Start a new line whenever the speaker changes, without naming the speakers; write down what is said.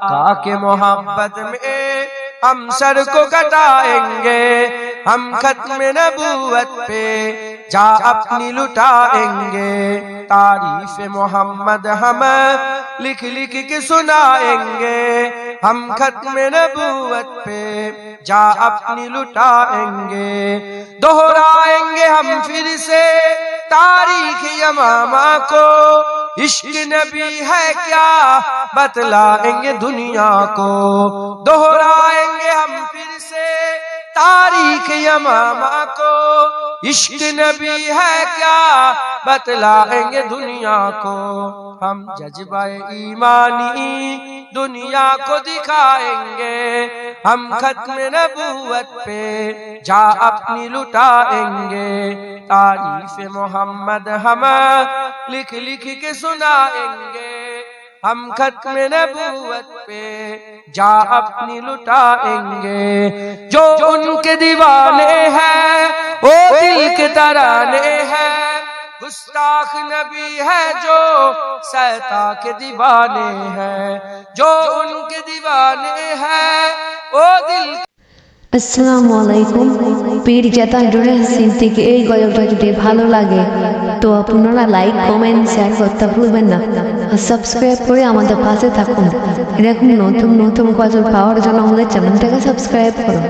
آقا کے محبت میں ہم سر کو کٹائیں گے۔ ہم ختم نبوت پہ جا اپنی لٹائیں گے۔ تعریف محمد ہم لکھ لکھ کے سنائیں گے۔ ہم ختم نبوت پہ جا اپنی لٹائیں گے۔ دہرائیں گے ہم پھر سے تاریخ یمامہ کو۔ عشق نبی ہے کیا؟ بتلائیں گے دنیا کو، دہرائیں گے ہم پھر سے تاریخ یمامہ کو۔ عشق نبی ہے کیا؟ بتلائیں گے دنیا کو۔ ہم جذبہ ایمانی دنیا کو دکھائیں گے۔ ہم ختم نبوت پہ جا اپنی لٹائیں گے۔ تعریف محمد ہم لکھ لکھ کے سنائیں گے۔ ہم ختم نبوت پہ جا اپنی لٹائیں گے۔ جو ان کے دیوانے ہیں، وہ دل کے ترانے ہیں۔ گستاخ نبی ہے جو سیتا کے دیوانے ہیں۔ جو ان کے دیوانے ہیں، وہ دل
আসসালামু আলাইকুম। পীর জাতা ডোরে সিন থেকে এই গল্পটা যদি ভালো লাগে, তো আপনারা লাইক কমেন্ট শেয়ার করতে ভুলবেন না। আর সাবস্ক্রাইব করে আমাদের পাশে থাকুন। এরকম নতুন নতুন গজল পাওয়ার জন্য আমাদের চ্যানেলটাকে সাবস্ক্রাইব করুন।